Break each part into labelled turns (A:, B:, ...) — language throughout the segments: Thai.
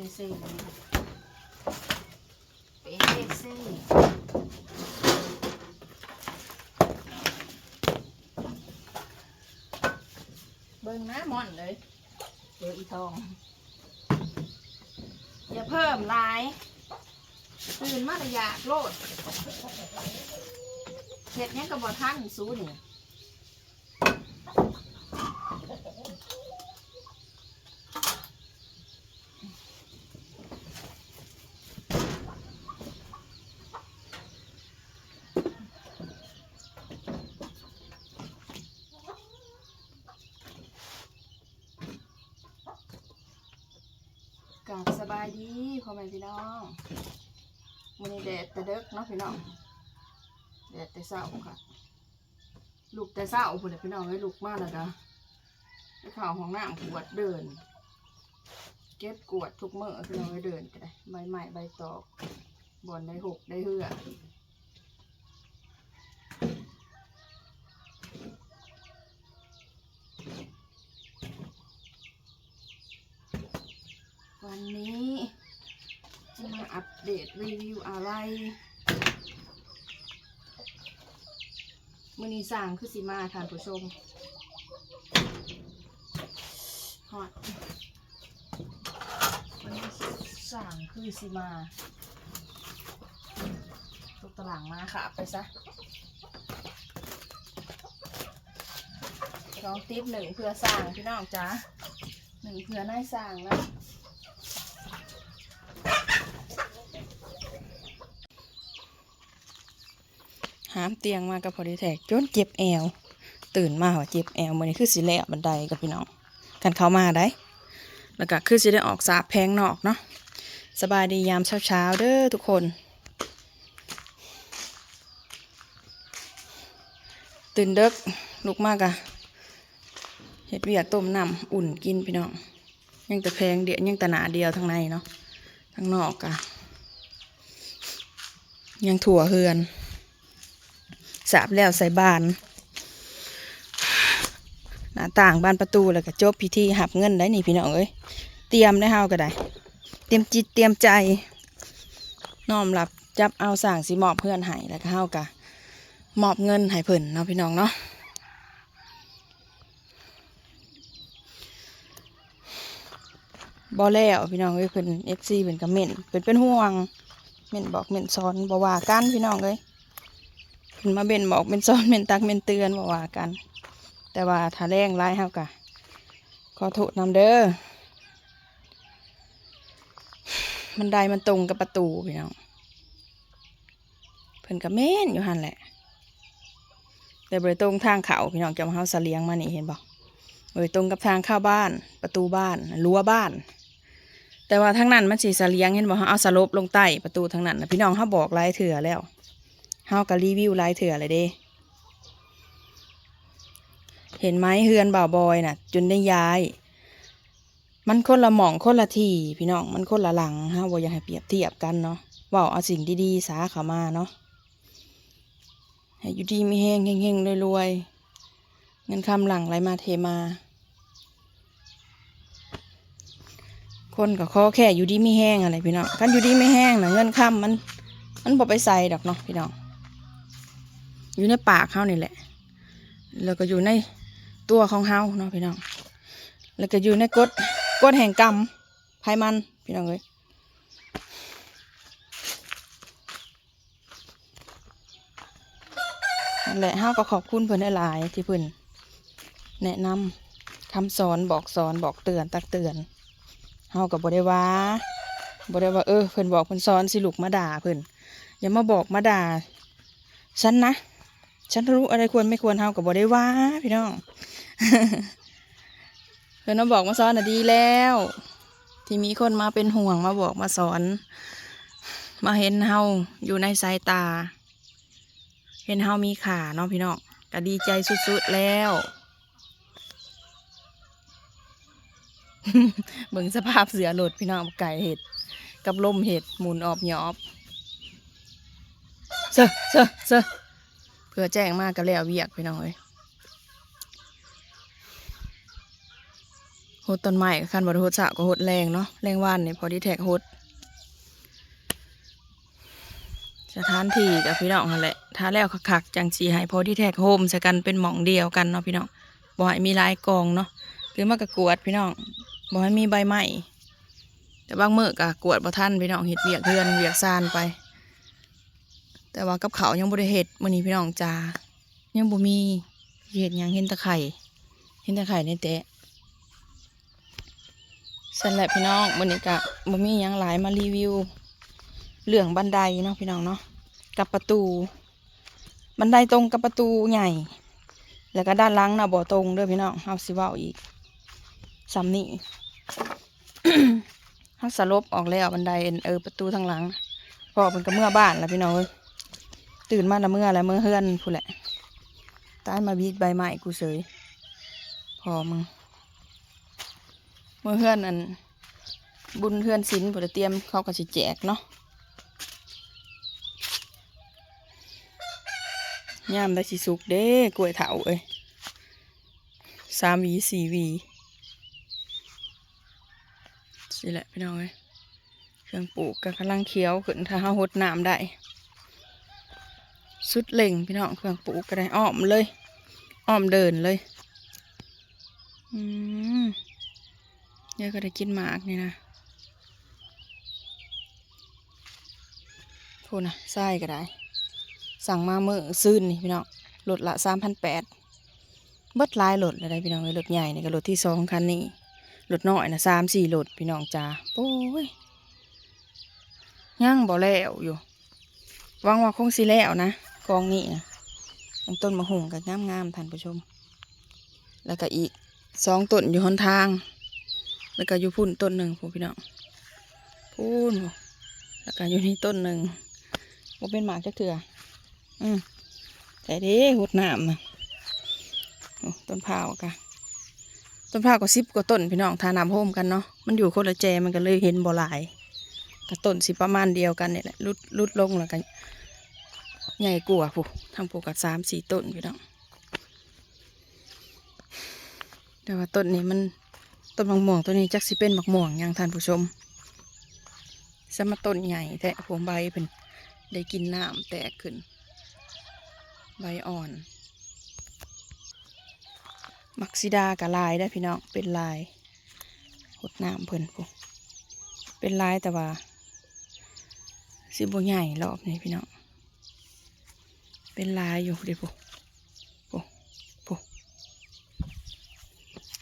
A: เลเซ่เปเลเซ่เบิ่งนะม่อนเลยเดี๋ยวอีทอง อย่าเพิ่มลาย ตื่นมาระยะโลดเห็ดเนี้ยกับบอท่านสูนี่ กลับสบายดี พี่น้องวันนี้แดดแต่เด็กเนาะพี่น้องแดดแต่เศร้าค่ะ ลูกแต่เศร้าพุ่นพี่น้องเลยลูกมากแล้วนะไปข่าวของน้ำกวดเดิน เก็บกวดทุกมื้อพี่น้องเลยเดินก็ได้ใบไม้ใบตอกบอนได้หกได้เหือวันนี้ จะมาอัปเดตรีวิวอะไรมือนี้สั่งคือสิมาท่านผู้ชมฮอตวันนี้สั่งคือสิมาตกตารางมาค่ะไปซะลองติ๊บหนึ่งเพื่อสั่งพี่น้องจ้าหนึ่งเพื่อนายสั่งนะหามเตียงมากับพอดีแท็กจนเจ็บแอว ตื่นมาว่าเจ็บแอวมันนี้คือสิแลบันไดกับพี่น้องกันเข้ามาได้ แล้วก็คือสิได้ออกสาบแพงนอกเนาะสบายดียามเช้าๆเด้อทุกคน ตื่นเด็กลุกมากอะเห็ดเวียกต้มน้ำอุ่นกินพี่น้องยังแต่แพงเดียวยังแต่หนาเดียวทั้งในเนาะทั้งนอกอะยังถั่วเฮือน สาบแล้วใส่บานหน้าต่างบานประตูแล้วก็จบพิธีหับเงินได้นี่พี่น้องเอ้ยเตรียมได้เฮาก็ได้ เตรียมจิตเตรียมใจน้อมรับจับเอาสั่งสิมอบเพื่อนให้แล้วก็เฮากะมอบเงินให้เพิ่นเนาะพี่น้องเนาะบอแล้วพี่น้องเอ้ยเพิ่นเอฟซีเพิ่นก็เม่นเพิ่นเป็นห่วงเม่นบอกเม่นสอนบ่ว่ากันพี่น้องเอ้ย เพิ่นมาเบนบอกเป็นซ้อนเป็นตักเป็นเตือนบอกว่ากัน แต่ว่าถ้าแรงร้ายเฮากะขอโทษนำเด้อมันไดมันตรงกับประตูพี่น้องเพิ่นกับเม่นอยู่หันแหละ แต่บริตรงทางเขาพี่น้องจะมาเฮาเสลียงมานี่เห็นบอกบริตรงกับทางเข้าบ้านประตูบ้านรั้วบ้าน แต่ว่าทางนั้นมันสีเสลียงเห็นบอกเฮาเอาสลบลงใต้ประตูทางนั้นนะพี่น้องเขาบอกหลายเถื่อแล้ว เฮาก็รีวิวลายเถื่อเลยเด้ เห็นไหมเฮือนบ่าวบอยน่ะ จนได้ย้าย มันคนละหม่องคนละที่พี่น้องมันคนละหลังฮะบ่อยากให้เปรียบเทียบกันเนาะว่าเอาสิ่งดีๆสาเขามาเนาะให้อยู่ดีมีแห้งเฮงๆรวยๆเงินคำหลังไหลมาเทมา คนก็ขอแค่อยู่ดีไมีแห้งอะไรพี่น้องคันอยู่ดีไม่แห้งนะเงินคำมัน มันบ่ไปใส่ดอกเนาะพี่น้อง อยู่ในปากเขานี่แหละ แล้วก็อยู่ในตัวของเฮาเนาะพี่น้อง แล้วก็อยู่ในกฎกฎแห่งกรรมภายมันพี่น้องเอ้ยนั่นแหละเฮาก็ขอบคุณเพิ่นหลายๆที่เพิ่นแนะนำคำสอนบอกสอนบอกเตือนตักเตือนเฮาก็บ่ได้ว่าบ่ได้ว่าเออเพิ่นบอกเพิ่นสอนสิลูกมาด่าเพิ่นอย่ามาบอกมาด่าฉันนะ ฉันรู้อะไรควรไม่ควรเฮากับบอได้ว่าพี่น้องเพื่อนมาบอกมาสอนน่ะดีแล้ว ที่มีคนมาเป็นห่วงมาบอกมาสอน มาเห็นเฮาอยู่ในสายตา เห็นเฮามีขาเนาะพี่น้องก็ดีใจสุดๆแล้วเบิ่งสภาพเสือหลดพี่น้องไก่เห็ด กับลมเห็ดหมุนออบหยอบเซอเซอเซอ พื่อแจ้งมากก็แล้วเวียกพี่น้อยหดต้นไม้ก็คันบ่ได้หดสะก็หดแรงเนาะแรงว่านเนี่ยพอดีแทกหดสถานที่กับพี่น้องนั่นแหละถ้าแล้วคักๆจังสีให้พอที่แทกโฮมใส่กันเป็นหม่องเดียวกันเนาะพี่น้องบ่ให้มีลายกองเนาะคือมากระกวดพี่น้องบ่ให้มีใบไม้แต่บางเมื้อก็กวดบ่ทันพี่น้องเฮ็ดเวียกเฮือนเวียกซานไป แต่ว่ากับเขายังบ่ได้เฮ็ดมื้อนี้พี่น้องจ้ายังบ่มีเฮ็ดยังเห็นตะไคร่เห็นตะไคร่ในแตะสันแหละพี่น้องมื้อนี้ก็บ่มียังหลายมารีวิวเรื่องบันไดเนาะพี่น้องเนาะกับประตู บันไดตรงกับประตูใหญ่ แล้วก็ด้านหล่างนะบ่ตรงด้อพี่น้องเฮาสิว้าอีกซ้ำนี่เฮาสลบออกแล้วบันไดเออประตูทางหลังพอมันก็เมื่อบ้านแล้วพี่น้องเอ้ย ตื่นมาล้วเมื่อล้วเมื่อเฮือนพู้แหละตายมาบีดใบไม้กูเสยพอมึงเมื่อเฮือนอัน บุญเฮือนศิลป์ผมจะเตรียมเขาก็สิแจกเนาะยามได้สิสุกเด้กล้วยเถาเอ้ยสามวีสี่วีสิแหละพี่น้องเอ้ยเครื่องปลูกก็กำลังเขียวขึ้นถ้าเฮาหดน้ำได้ สุดเล่งพี่น้องเครื่องปลูกก็ได้อ้อมเลยอ้อมเดินเลย อืมเดี๋ยก็ได้กินหมากนี่นะพูดนะไส้ก็ได้ สั่งมาเมื่อซื้นนี่พี่น้องรถละสามพันแปดเบิดลายรถอะไรพี่น้องเลยรถใหญ่นี่ก็รถที่สองคันนี้รถน้อยนะสามสี่รถพี่น้องจ้าโอ้ยย่างบ่แล้วอยู่วังว่าคงสิแล้วนะ กองนี้นะต้นมะฮุงกับงามงามๆท่านผู้ชม แล้วก็อีกสองต้นอยู่หนทาง แล้วก็อยู่พุ่นต้นหนึ่งพี่น้องพุ่นแล้วก็อยู่นี่ต้นหนึ่งว่าเป็นหมากจักเถื่ออืมแต่เด้หุดน้ำนะต้นพาวกะต้นพาวก็สิบกว่าต้นพี่น้องทาน้ำโฮมกันเนาะมันอยู่คนละแจมันก็เลยเห็นบ่หลายกับต้นสิประมาณเดียวกันเนี่ยแหละลุดลุดลงแล้วกัน ใหญ่กว่าผู้ทำปลูกกับสามสี่ต้นพี่น้องแต่ว่าต้นนี้มันต้นมะม่วงต้นนี้จักสิเป็นมะม่วงอย่างท่านผู้ชมสมาต้นใหญ่แท้ผมใบเป็นได้กินน้ำแตกขึ้น ใบอ่อนมักซิดากับลายได้พี่น้องเป็นลายหดน้ำเพิ่นปุ๊เป็นลายแต่ว่าสิบวใหญ่รอบนี้พี่น้อง เป็นลายอยู่เดิปุ๊ปุ๊ปุ๊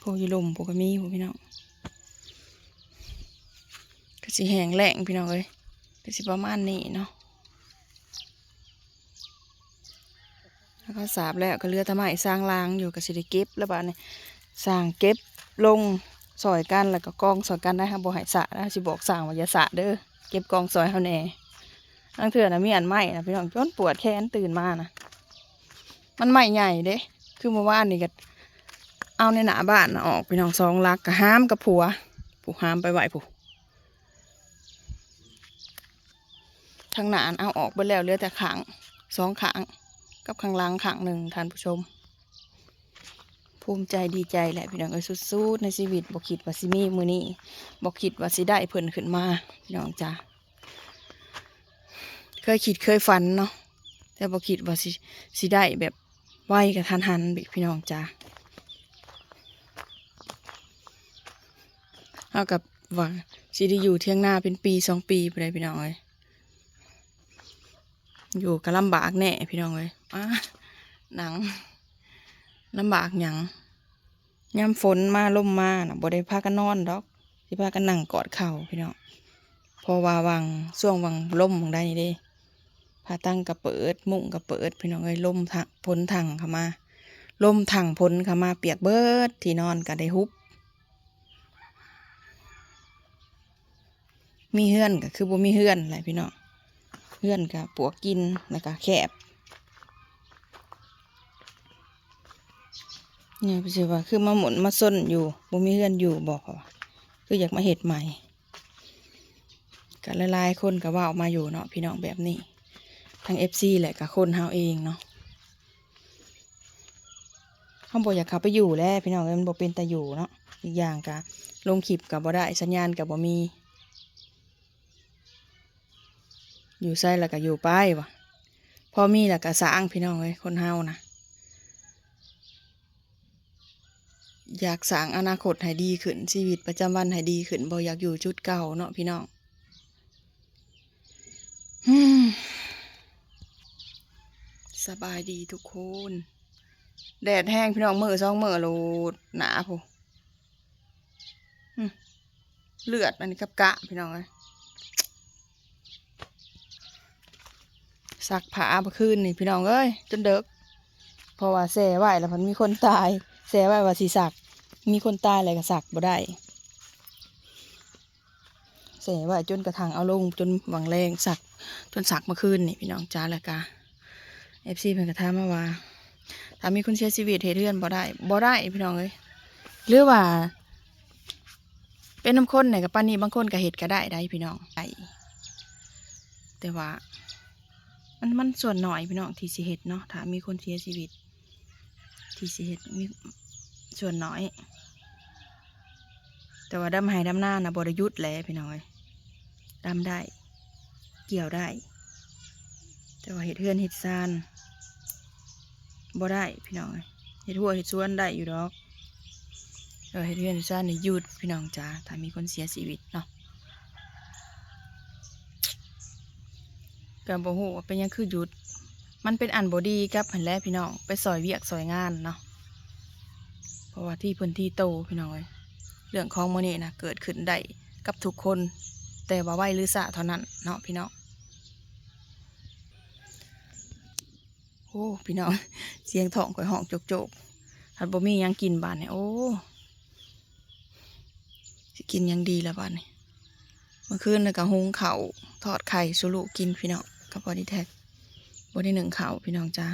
A: ปุ๊อยีลมปุ๊ก็มีปุ๊พี่น้องก็สิแหงแหลงพี่น้องเอ้ยก็สิประมาณนี้เนาะแล้วก็สาบแล้วก็เลือแตะไม้สร้างรางอยู่กับสิได้เก็บแล้วบ้านนี้สร้างเก็บลงซอยกันแล้วก็กองซอยกันได้ครับบ่หายสะนะสิบอกสร้างว่าอย่าสะเด้อเก็บกองซอยเฮาแห อังเถื่อนะมีอันใหม่นะพี่น้องจนปวดแขนตื่นมานะมันใหม่ใหญ่เด้คือเมื่อวานนี่ก็เอาในหน้าบ้านนะออกพี่น้องสองลักก็ห้ามกับผัวผู้ห้ามไปไหวผู้ทางหนานเอาออกไปแล้วเหลือแต่ขางสองขางกับข้างล่างขางหนึ่งท่านผู้ชม ภูมิใจดีใจแหละพี่น้องเอ้ยสุดๆในชีวิตบอกคิดว่าสิมีมือนี้บอกคิดว่าสิได้เพิ่นขึ้นมาพี่น้องจ้า เคยคิดเคยฝันเนาะแต่บอคิดว่าสิสิได้แบบไวกับทันหันพี่น้องจ้าเอากับว่าสิได้อยู่เที่ยงหน้าเป็นปีสองปีไปเลยพี่น้องเอ้ยอยู่ก็ลำบากแน่พี่น้องเลยอะหนังลำบากหยังยามฝนมาล่มมานะบ่ได้พากันนอนดอกสิพากันนั่งกอดเข่าพี่น้องพอว่าวังช่วงวังล่มของได้นี่เด้ พาตั้งกระเปิด มุ้งกระเปิด พี่น้องเอ้ยลมพ้นทางเข้ามาลมทางพ้นเข้ามาเปียกเบิดที่นอนก็ได้ฮุบ มีเฮือนก็คือบ่มีเฮือนแหละพี่น้องเพื่อนกับปวกกินแล้วก็แคบเนี่ยพี่เชื่อว่าคือมาหมุนมาส้นอยู่บ่มีเพื่อนอยู่บอกว่าคืออยากมาเห็ดใหม่ก็หลายๆคนก็เว่าออกมาอยู่เนาะพี่น้องแบบนี้ ทั้งเอฟซีแหละกับคนเฮาเองเนาะเขาบอกอยากเข้าไปอยู่แล้วพี่น้องเอ้ยมันบ่เป็นแต่อยู่เนาะอีกอย่างกะลงคลิปกับบ่ได้สัญญาณกับบ่มี อยู่ใส่แล้วก็อยู่ไปวะพอมีแล้วก็สร้างพี่น้องเอ้ยคนเฮานะอยากสร้างอนาคตให้ดีขึ้นชีวิตประจำวันให้ดีขึ้นบ่อยากอยู่จุดเก่าเนาะพี่น้องอืม สบายดีทุกคน แดดแห้งพี่น้องมือสองมือโลดหนาพูอืมเลือดอันนี้กับกะพี่น้องเลยสักผ้าเมื่อคืนนี่พี่น้องเอ้ยจนเด็กเพราะว่าแส่ไว้แล้วมันมีคนตายแส่ไว้ว่าสีสัก มีคนตายอะไรก็สักบ่ได้แส่ไว้จนกระทั่งเอาลงจนหวังแรงสักจนสักเมื่อคืนนี่พี่น้องจ้าแล้วกะ เอฟซีเพิ่นกระทามาว่าถ้ามีคนเสียชีวิตเหตุเทือนบ่ได้บ่ได้พี่น้องเอ้ยหรือว่า เป็นน้ำข้นเนี่ยกับป้านนี้บางคนก็เห็ดก็ได้ได้พี่น้องไแต่ว่า มันมันส่วนหน่อยพี่น้องที่สิเห็ดเนาะถ้ามีคนเสียชีวิต ที่สิเห็ดมีส่วนน้อย แต่ว่าดำไห้ดำหน้านะบริยุทธ์แหล้วพี่น้องเอ้ยดำได้ เกี่ยวได้ แต่ว่าเห็ดเทือนเห็ดซาน บ่ได้พี่น้องเห็ดหัวเห็ดสวนได้อยู่ดอกแต่ว่าเห็ดเทือนเห็ดซานนี่หยุดพี่น้องจ้าถ้ามีคนเสียชีวิตเนาะก็บ่ฮู้ว่าเป็นยังคือหยุด มันเป็นอันบดีกับหันแล้วพี่น้องไปซอยเวียกซอยงานเนาะเพราะว่าที่พื้นที่โตพี่น้องเอ้ยเรื่องของมื้อนี้นะเกิดขึ้นได้กับทุกคน แต่ว่าไวหรือสะเท่านั้นเนาะพี่น้อง อ้พี่น้องเสียงท้องข่อยห้องโจกๆถ้าบ่มียังกินบ้านเนี่ยโอ้สิกินยังดีล้วบ้านนี่เมื่อคืนน่ะก็หุงเขาทอดไข่สุรุกินพี่น้องกับบอดี้แท็กบอดี้หนึ่งเขาพี่น้องจ้า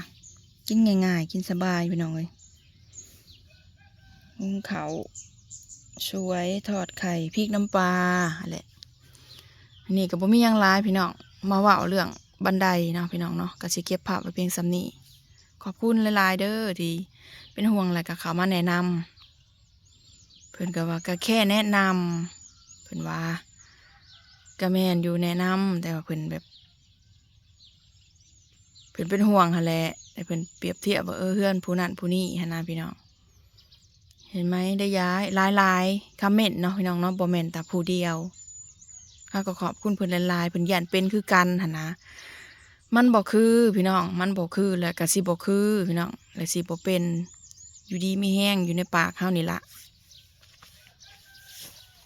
A: กินง่ายๆ กินสบายพี่น้องเลยหุงข้าสวยทอดไข่พริกน้ำปลาอะไรนนี้ก็บ่มียังหลายพี่น้องมาว่าเรื่อง บันไดเนาะพี่น้องเนาะก็สิเก็บภาพไว้เพียงสำนีขอบคุณหลายๆเด้อที่เป็นห่วงอะไรกับเขามาแนะนำเพิ่อนก็ว่าก็แค่แนะนำเพิ่อนว่าก็แม่นอยู่แนะนำแต่ว่าเพิ่อนแบบ เพิ่อนเป็นห่วงหั่นแหละแต่เพิ่อนเปรียบเทียบว่าเออเพื่อนผู้นั้นผู้นี้หั่นะพี่น้องเห็นไหมได้ย้ายหลายๆคอมเมนต์เนาะพี่น้องเนาะบ่แม่นแต่ผู้เดียว ข้าก็ขอบคุณเพิ่นหลายๆเพิ่นยันเป็นคือกันหั่นนะ มันบ่คือพี่น้อง มันบ่คือแล้วก็สิบ่คือพี่น้องแล้วสิบ่เป็น อยู่ดีไมีแห้งอยู่ในปากเฮานี่ละ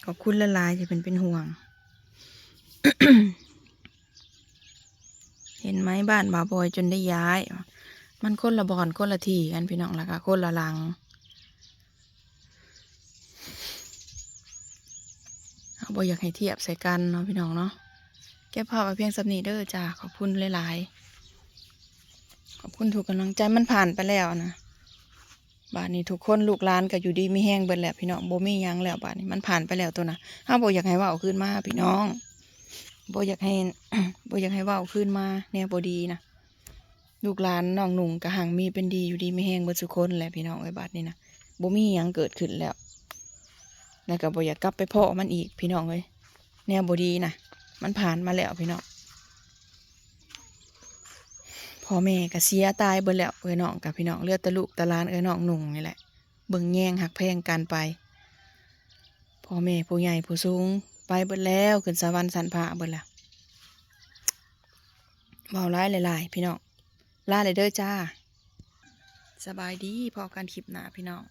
A: ขอบคุณหลายๆที่เพิ่นเป็นห่วง เห็นไหมบ้านบาบอยจนได้ย้าย มันคนละบอนคนละที่กันพี่น้องแล้วก็คนละหลัง เอาบ่อยากให้เทียบใส่กันเนาะพี่น้องเนาะแก้ภาพไว้เพียงสำนีเด้อจ้าขอบคุณหลายๆขอบคุณถูกกำลังใจมันผ่านไปแล้วนะบ้านนี้ทุกคนลูกหลานก็อยู่ดีไม่แห้งเบิดแล้วพี่น้องบ่มียังแล้วบ้านนี้มันผ่านไปแล้วตัวนะห้าบ่อยากให้ว่าเอาขึ้นมาพี่น้องบ่อยากให้บ่อยากให้ว่าเอาขึ้นมาแนวบ่ดีนะลูกหลานน้องหนุ่งกะหังมีเป็นดีอยู่ดีไม่แห้งเบิดสุกคนแหละพี่น้องไอ้บ้านนี้นะบ่มียังเกิดขึ้นแล้ว แล้วก็บ่อยากกลับไปพ่อมันอีกพี่น้องเอ้ยแนวบดีนะมันผ่านมาแล้วพี่น้องพ่อแม่ก็เสียตายเบิดแล้วเอ้ยน้องกับพี่น้องเลือดตะลุกตะลานเอ้ยน้องหนุ่งนี่แหละเบิ่งแย่งหักแพงกันไปพ่อแม่ผู้ใหญ่ผู้สูงไปเบิดแล้วขึ้นสวรรค์สันพระเบิดแล้วเบาร้ายหลายๆพี่น้องลาเลยเด้อจ้า สบายดีพอกันคลิปหนาพี่น้อง